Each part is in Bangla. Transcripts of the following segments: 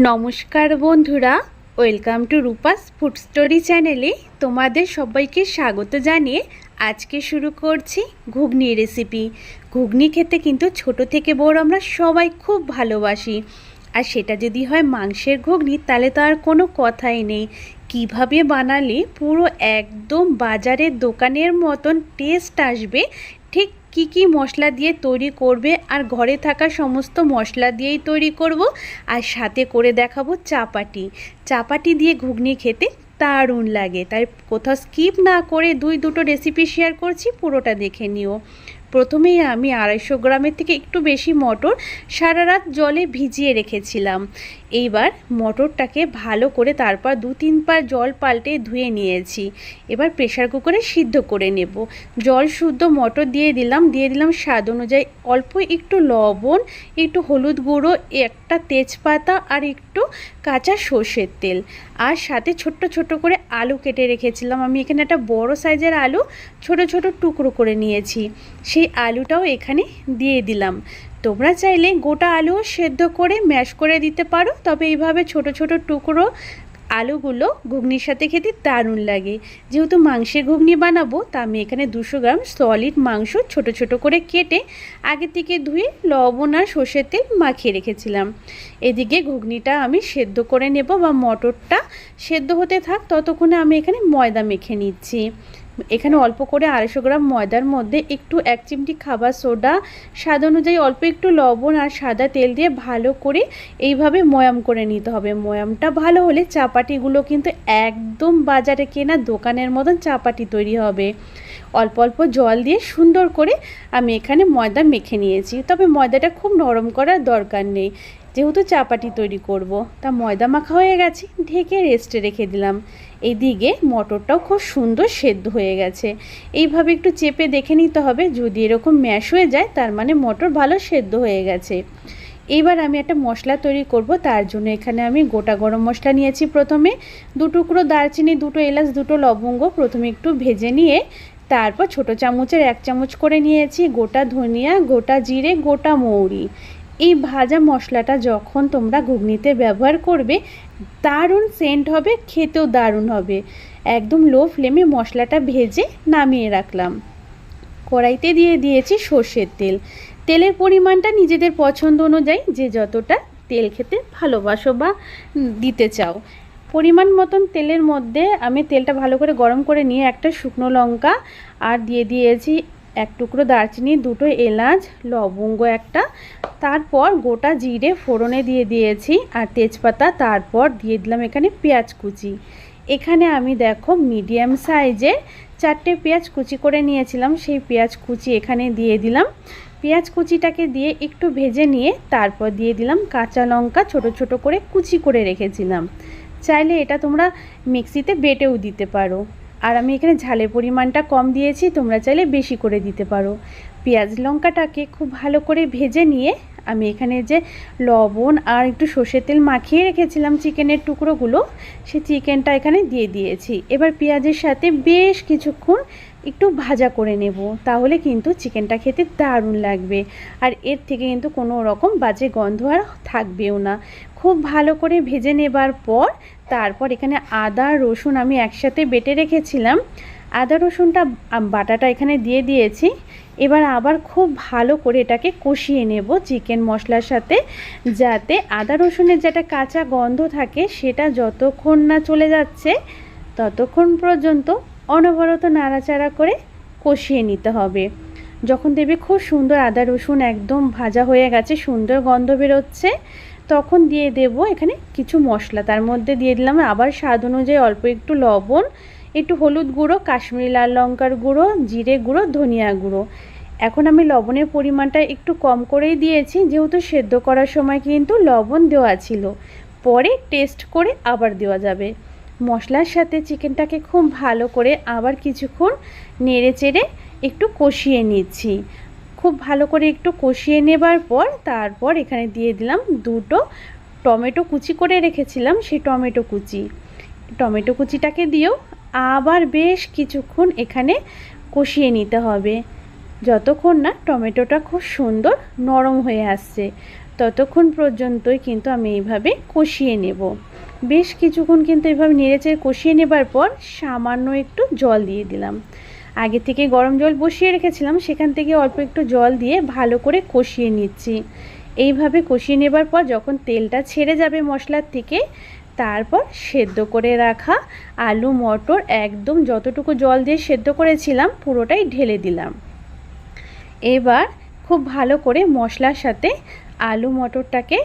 নমস্কার বন্ধুরা, welcome to Rupa's food story চ্যানেলে তোমাদের সবাইকে স্বাগত জানিয়ে আজকে শুরু করছি ঘুগনি রেসিপি। ঘুগনি খেতে কিন্তু ছোট থেকে বড় আমরা সবাই খুব ভালোবাসি। আর সেটা যদি হয় মাংসের ঘুগনি, তাহলে তো আর কোনো কথাই নেই। কীভাবে বানালে পুরো একদম বাজারের দোকানের মতন টেস্ট আসবে, ঠিক কি কি মশলা দিয়ে তৈরি করবে আর ঘরে থাকা সমস্ত মশলা দিয়েই তৈরি করব আর সাথে করে দেখাবো চাপাটি। চাপাটি দিয়ে ঘুগনি খেতে দারুণ লাগে। তাই কোথাও স্কিপ না করে দুই, দুটো রেসিপি শেয়ার করছি, পুরোটা দেখে নিও। প্রথমেই আমি আড়াইশো গ্রামের থেকে একটু বেশি মটর সারা রাত জলে ভিজিয়ে রেখেছিলাম। এইবার মটরটাকে ভালো করে তারপর দু তিনবার জল পাল্টে ধুয়ে নিয়েছি। এবার প্রেশার কুকারে সিদ্ধ করে নেব। জল শুদ্ধ মটর দিয়ে দিলাম। দিয়ে দিলাম স্বাদ অনুযায়ী অল্প একটু লবণ, একটু হলুদ গুঁড়ো, একটা তেজপাতা আর একটু কাঁচা সর্ষের তেল। আর সাথে ছোট্ট ছোট্ট করে আলু কেটে রেখেছিলাম। আমি এখানে একটা বড় সাইজের আলু ছোট ছোট টুকরো করে নিয়েছি। সেই আলুটাও এখানে দিয়ে দিলাম। তোমরা চাইলে গোটা আলুও সেদ্ধ করে ম্যাশ করে দিতে পারো, তবে এইভাবে ছোট ছোট টুকরো আলুগুলো ঘুগনির সাথে খেতে দারুণ লাগে। যেহেতু মাংসের ঘুগনি বানাবো, তা আমি এখানে দুশো গ্রাম সলিড মাংস ছোট ছোট করে কেটে আগে থেকে ধুয়ে লবণ আর সর্ষের তেল মাখিয়ে রেখেছিলাম। এদিকে ঘুগনিটা আমি সেদ্ধ করে নেব বা মটরটা সেদ্ধ হতে থাক, ততক্ষণে আমি এখানে ময়দা মেখে নিচ্ছি। এখানে অল্প করে আড়াইশো গ্রাম ময়দার মধ্যে একটু এক চিমটি খাবার সোডা, স্বাদ অনুযায়ী অল্প একটু লবণ আর সাদা তেল দিয়ে ভালো করে এইভাবে ময়াম করে নিতে হবে। ময়ামটা ভালো হলে চাপাটিগুলো কিন্তু একদম বাজারে কেনা দোকানের মতন চাপাটি তৈরি হবে। অল্প অল্প জল দিয়ে সুন্দর করে আমি এখানে ময়দা মেখে নিয়েছি। তবে ময়দাটা খুব নরম করার দরকার নেই। যেহেতু চাপাটি তৈরি করব। তা ময়দা মাখা হয়ে গেছে, ঢেকে রেস্টে রেখে দিলাম। এইদিকে মটরটাও খুব সুন্দর সেদ্ধ হয়ে গেছে। এইভাবে একটু চেপে দেখে নিতে হবে, যদি এরকম ম্যাশ হয়ে যায়, তার মানে মটর ভালো সেদ্ধ হয়ে গেছে। এইবার আমি একটা মশলা তৈরি করব, তার জন্য এখানে আমি গোটা গরম মশলা নিয়েছি প্রথমে। দু টুকরো দারচিনি, দুটো এলাচ, দুটো লবঙ্গ প্রথমে একটু ভেজে নিয়ে, তারপর ছোট চামচের এক চামচ করে নিয়েছি গোটা ধনিয়া, গোটা জিরে, গোটা মৌরি। এই ভাজা মশলাটা যখন তোমরা ঘুগনিতে ব্যবহার করবে, দারুণ সেন্ট হবে, খেতেও দারুণ হবে। একদম লো ফ্লেমে মশলাটা ভেজে নামিয়ে রাখলাম। কড়াইতে দিয়ে দিয়েছি সর্ষের তেল। তেলের পরিমাণটা নিজেদের পছন্দ অনুযায়ী যে যতটা তেল খেতে ভালোবাসো বা দিতে চাও। পরিমাণ মতন তেলের মধ্যে আমি তেলটা ভালো করে গরম করে নিয়ে একটা শুকনো লঙ্কা আর দিয়ে দিয়েছি এক টুকরো দারচিনি, দুটো এলাচ, লবঙ্গ একটা। তারপর গোটা জিরে ফোড়নে দিয়ে দিয়েছি আর তেজপাতা তারপর দিয়ে দিলাম এখানে পেঁয়াজ কুচি। এখানে আমি দেখো মিডিয়াম সাইজের চারটে পেঁয়াজ কুচি করে নিয়েছিলাম, সেই পেঁয়াজ কুচি এখানে দিয়ে দিলাম। পেঁয়াজ কুচিটাকে দিয়ে একটু ভেজে নিয়ে তারপর দিয়ে দিলাম কাঁচা লঙ্কা ছোট ছোট করে কুচি করে রেখেছিলাম। চাইলে এটা তোমরা মিক্সিতে বেটেও দিতে পারো। আর আমি এখানে ঝালের পরিমাণটা কম দিয়েছি, তোমরা চাইলে বেশি করে দিতে পারো। পেঁয়াজ লঙ্কাটাকে খুব ভালো করে ভেজে নিয়ে আমি এখানে যে লবণ আর একটু সর্ষের তেল মাখিয়ে রেখেছিলাম চিকেনের টুকরোগুলো, সে চিকেনটা এখানে দিয়ে দিয়েছি। এবার পেঁয়াজের সাথে বেশ কিছুক্ষণ একটু ভাজা করে নেব, তাহলে কিন্তু চিকেনটা খেতে দারুণ লাগবে। আর এর থেকে কিন্তু কোনো রকম বাজে গন্ধ আর থাকবেও না। খুব ভালো করে ভেজে নেবার পর তারপর এখানে আদা, রসুন আমি একসাথে বেটে রেখেছিলাম। আদা, রসুনটা বাটাটা এখানে দিয়ে দিয়েছি। এবার আবার খুব ভালো করে এটাকে কষিয়ে নেব চিকেন মশলার সাথে, যাতে আদা, রসুনের যেটা কাঁচা গন্ধ থাকে সেটা যতক্ষণ না চলে যাচ্ছে, ততক্ষণ পর্যন্ত অনবরত নাড়াচাড়া করে কষিয়ে নিতে হবে। যখন দেবে খুব সুন্দর আদা, রসুন একদম ভাজা হয়ে গেছে, সুন্দর গন্ধ বেরোচ্ছে। তখন দিয়ে দেব এখানে কিছু মশলা। তার মধ্যে দিয়ে দিলাম আবার স্বাদ অনুযায়ী অল্প একটু লবণ, একটু হলুদ গুঁড়ো, কাশ্মীরি লাল লঙ্কার গুঁড়ো, জিরে গুঁড়ো, ধনিয়া গুঁড়ো। এখন আমি লবণের পরিমাণটা একটু কম করেই দিয়েছি, যেহেতু সেদ্ধ করার সময় কিন্তু লবণ দেওয়া ছিল। পরে টেস্ট করে আবার দেওয়া যাবে। মশলার সাথে চিকেনটাকে খুব ভালো করে আবার কিছুক্ষণ নেড়ে চেড়ে একটু কষিয়ে নিচ্ছি। খুব ভালো করে একটু কষিয়ে নেবার পর তারপর এখানে দিয়ে দিলাম দুটো টমেটো কুচি করে রেখেছিলাম, সেই টমেটো কুচি। টমেটো কুচিটাকে দিয়েও আবার বেশ কিছুক্ষণ এখানে কষিয়ে নিতে হবে। যতক্ষণ না টমেটোটা খুব সুন্দর নরম হয়ে আসছে, ততক্ষণ পর্যন্তই কিন্তু আমি এইভাবে কষিয়ে নেব। বেশ কিছুক্ষণ কিন্তু এইভাবে নেড়েচেড়ে কষিয়ে নেবার পর সামান্য একটু জল দিয়ে দিলাম। আগে থেকে গরম জল বসিয়ে রেখেছিলাম, সেখান থেকে অল্প একটু জল দিয়ে ভালো করে কষিয়ে নিচ্ছি। এইভাবে কষিয়ে নেবার পর যখন তেলটা ছেড়ে যাবে মশলার থেকে, তারপর সেদ্ধ করে রাখা আলু, মটর একদম যতটুকু জল দিয়ে সেদ্ধ করেছিলাম, পুরোটাই ঢেলে দিলাম। এবার খুব ভালো করে মশলার সাথে আলু, মটরটাকে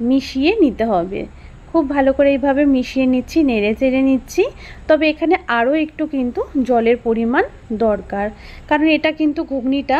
মিশিয়ে নিতে হবে। খুব ভালো করে এইভাবে মিশিয়ে নিচ্ছি, নেড়ে চেড়ে নিচ্ছি। তবে এখানে আরও একটু কিন্তু জলের পরিমাণ দরকার। কারণ এটা কিন্তু ঘুগনিটা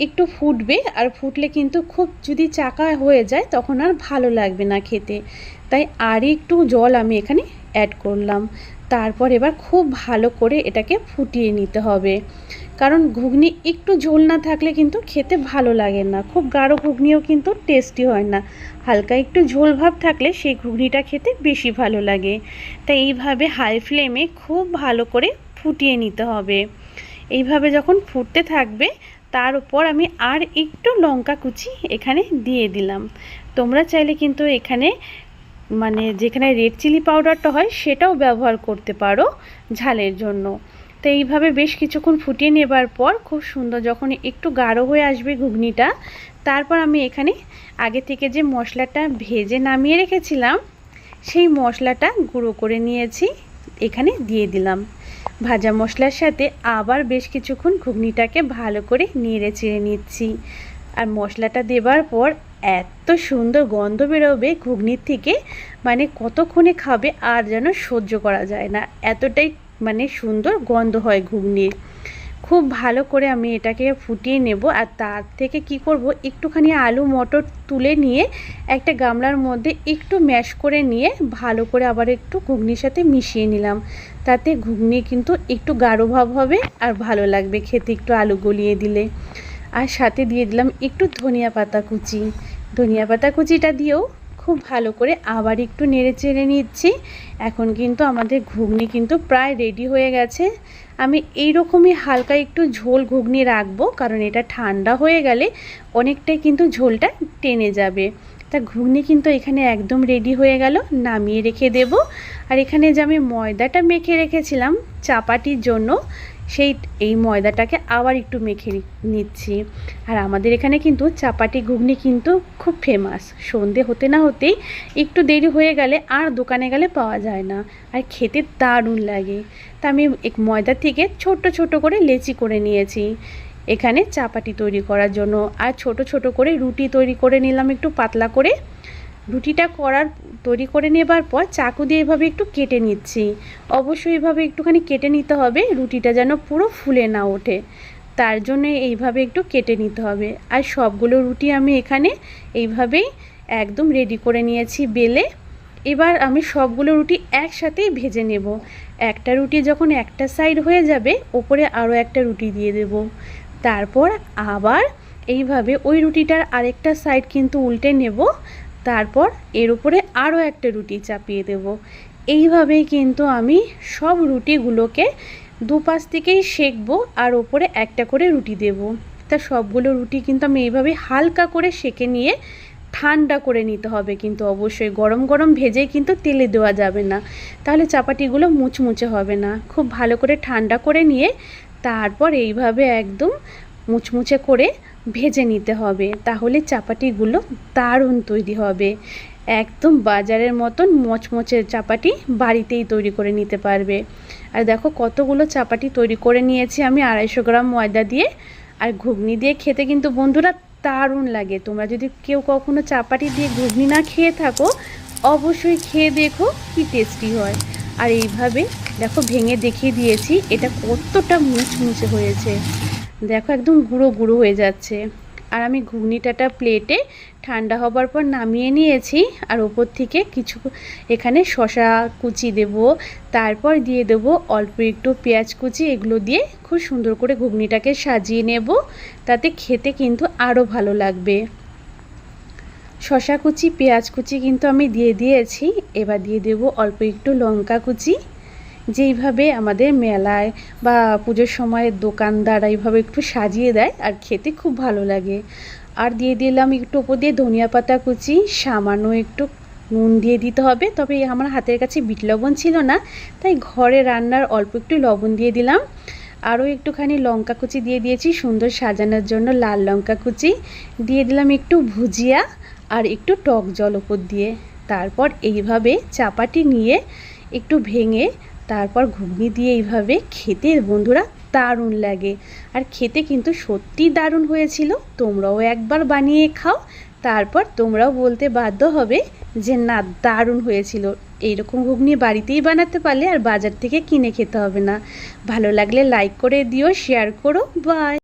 একটু ফুটবে আর ফুটলে কিন্তু খুব যদি চাকা হয়ে যায় তখন আর ভালো লাগবে না খেতে। তাই আর একটু জল আমি এখানে অ্যাড করলাম। তারপর এবার খুব ভালো করে এটাকে ফুটিয়ে নিতে হবে। কারণ ঘুগনি একটু ঝোল না থাকলে কিন্তু খেতে ভালো লাগে না। খুব গাঢ় ঘুগনিও কিন্তু টেস্টি হয় না। হালকা একটু ঝোল ভাব থাকলে সেই ঘুগনিটা খেতে বেশি ভালো লাগে। তাই এইভাবে হাই ফ্লেমে খুব ভালো করে ফুটিয়ে নিতে হবে। এইভাবে যখন ফুটতে থাকবে, তার উপর আমি আর একটু লঙ্কা কুচি এখানে দিয়ে দিলাম। তোমরা চাইলে কিন্তু এখানে মানে যেখানে রেড চিলি পাউডারটা হয়, সেটাও ব্যবহার করতে পারো ঝালের জন্য। তো এইভাবে বেশ কিছুক্ষণ ফুটিয়ে নেবার পর খুব সুন্দর যখন একটু গাঢ় হয়ে আসবে ঘুগনিটা, তারপর আমি এখানে আগে থেকে যে মশলাটা ভেজে নামিয়ে রেখেছিলাম, সেই মশলাটা গুঁড়ো করে নিয়েছি, এখানে দিয়ে দিলাম। ভাজা মশলার সাথে আবার বেশ কিছুক্ষণ ঘুগনিটাকে ভালো করে নেড়ে চেড়ে নিচ্ছি। আর মশলাটা দেবার পর এত সুন্দর গন্ধ বেরোবে ঘুগনির থেকে মানে কতক্ষণে খাবে আর যেন সহ্য করা যায় না। এতটাই মানে সুন্দর গন্ধ হয় ঘুগনির। খুব ভালো করে আমি এটাকে ফুটিয়ে নেব আর তার থেকে কি করব, একটুখানি আলু মটর তুলে নিয়ে একটা গামলার মধ্যে একটু ম্যাশ করে নিয়ে ভালো করে আবার একটু ঘুগনির সাথে মিশিয়ে নিলাম। তাতে ঘুগনি কিন্তু একটু গাঢ় ভাব হবে আর ভালো লাগবে খেতে একটু আলু গলিয়ে দিলে। আর সাথে দিয়ে দিলাম একটু ধনিয়া পাতা কুচি। ধনিয়া পাতা কুচিটা দিয়েও খুব ভালো করে আবার একটু নেড়ে চেড়ে নিচ্ছি। এখন কিন্তু আমাদের ঘুগনি কিন্তু প্রায় রেডি হয়ে গেছে। আমি এই রকমই হালকা একটু ঝোল ঘুগনি রাখব, কারণ এটা ঠান্ডা হয়ে গেলে অনেকটাই কিন্তু ঝোলটা টেনে যাবে। তা ঘুগনি কিন্তু এখানে একদম রেডি হয়ে গেল, নামিয়ে রেখে দেব। আর এখানে যে আমি ময়দাটা মেখে রেখেছিলাম, চাপাটির জন্য সেই এই ময়দাটাকে আবার একটু মেখে নিচ্ছি। আর আমাদের এখানে কিন্তু চাপাটি ঘুগনি কিন্তু খুব ফেমাস সন্ধে হতে না হতেই একটু দেরি হয়ে গেলে আর দোকানে গেলে পাওয়া যায় না। আর খেতে দারুণ লাগে। তা আমি এক ময়দা থেকে ছোট ছোট করে লেচি করে নিয়েছি। এখানে চাপাটি তৈরি করার জন্য। আর ছোট ছোট করে রুটি তৈরি করে নিলাম একটু পাতলা করে। রুটিটা করার, তৈরি করে নেবার পর চাকু দিয়ে এভাবে একটু কেটে নিচ্ছি। অবশ্যই এভাবে একটুখানি কেটে নিতে হবে, রুটিটা যেন পুরো ফুলে না ওঠে। তার জন্য এইভাবে একটু কেটে নিতে হবে। আর সবগুলো রুটি আমি এখানে এইভাবেই একদম রেডি করে নিয়েছি বেলে। এবার আমি সবগুলো রুটি একসাথেই ভেজে নেব। একটা রুটি যখন একটা সাইড হয়ে যাবে, ওপরে আরও একটা রুটি দিয়ে দেব। তারপর আবার এইভাবে ওই রুটিটার আরেকটা সাইড কিন্তু উল্টে নেব। তারপর এর উপরে আরও একটা রুটি চাপিয়ে দেব। এইভাবেই কিন্তু আমি সব রুটিগুলোকে দুপাশ থেকেই সেঁকবো আর ওপরে একটা করে রুটি দেব। তা সবগুলো রুটি কিন্তু আমি এইভাবে হালকা করে সেঁকে নিয়ে ঠান্ডা করে নিতে হবে কিন্তু অবশ্যই। গরম গরম ভেজে কিন্তু তেলে দেওয়া যাবে না। তাহলে চাপাটিগুলো মুচমুচে হবে না। খুব ভালো করে ঠান্ডা করে নিয়ে তারপর এইভাবে একদম মুচমুচে করে ভেজে নিতে হবে। তাহলে চাপাটিগুলো দারুণ তৈরি হবে। একদম বাজারের মতন মচমচে চাপাটি বাড়িতেই তৈরি করে নিতে পারবে। আর দেখো কতগুলো চাপাটি তৈরি করে নিয়েছি আমি আড়াইশো গ্রাম ময়দা দিয়ে। আর ঘুগনি দিয়ে খেতে কিন্তু বন্ধুরা দারুণ লাগে। তোমরা যদি কেউ কখনো চাপাটি দিয়ে ঘুগনি না খেয়ে থাকো, অবশ্যই খেয়ে দেখো কি টেস্টি হয়। আর এইভাবে দেখো ভেঙে দেখিয়ে দিয়েছি, এটা কতটা মুচমুচে হয়েছে। দেখো একদম গুঁড়ো গুঁড়ো হয়ে যাচ্ছে। আর আমি ঘুগনিটাটা প্লেটে ঠান্ডা হবার পর নামিয়ে নিয়েছি। আর ওপর থেকে কিছু এখানে শশা কুচি দেব, তারপর দিয়ে দেব অল্প একটু পেঁয়াজ কুচি, এগুলো দিয়ে খুব সুন্দর করে ঘুগনিটাকে সাজিয়ে নেব। তাতে খেতে কিন্তু আরও ভালো লাগবে। শশা কুচি, পেঁয়াজ কুচি কিন্তু আমি দিয়ে দিয়েছি। এবার দিয়ে দেব অল্প একটু লঙ্কা কুচি। যেইভাবে আমাদের মেলায় বা পুজোর সময় দোকানদার এইভাবে একটু সাজিয়ে দেয় আর খেতে খুব ভালো লাগে। আর দিয়ে দিলাম একটু ওপর দিয়ে ধনিয়া পাতা কুচি, সামান্য একটু নুন দিয়ে দিতে হবে। তবে আমার হাতের কাছে বিট লবণ ছিল না, তাই ঘরে রান্নার অল্প একটু লবণ দিয়ে দিলাম। আরও একটুখানি লঙ্কা কুচি দিয়ে দিয়েছি, সুন্দর সাজানোর জন্য লাল লঙ্কা কুচি। দিয়ে দিলাম একটু ভুজিয়া আর একটু টক জল ওপর দিয়ে। তারপর এইভাবে চাপাটি নিয়ে একটু ভেঙে তারপর ঘুগনি দিয়ে এইভাবে খেতে বন্ধুরা দারুণ লাগে। আর খেতে কিন্তু সত্যি দারুণ হয়েছিল। তোমরাও একবার বানিয়ে খাও। তারপর তোমরাও বলতে বাধ্য হবে যে, না, দারুণ হয়েছিল। এইরকম ঘুগনি বাড়িতেই বানাতে পারলে আর বাজার থেকে কিনে খেতে হবে না। ভালো লাগলে লাইক করে দিও শেয়ার করো। বাই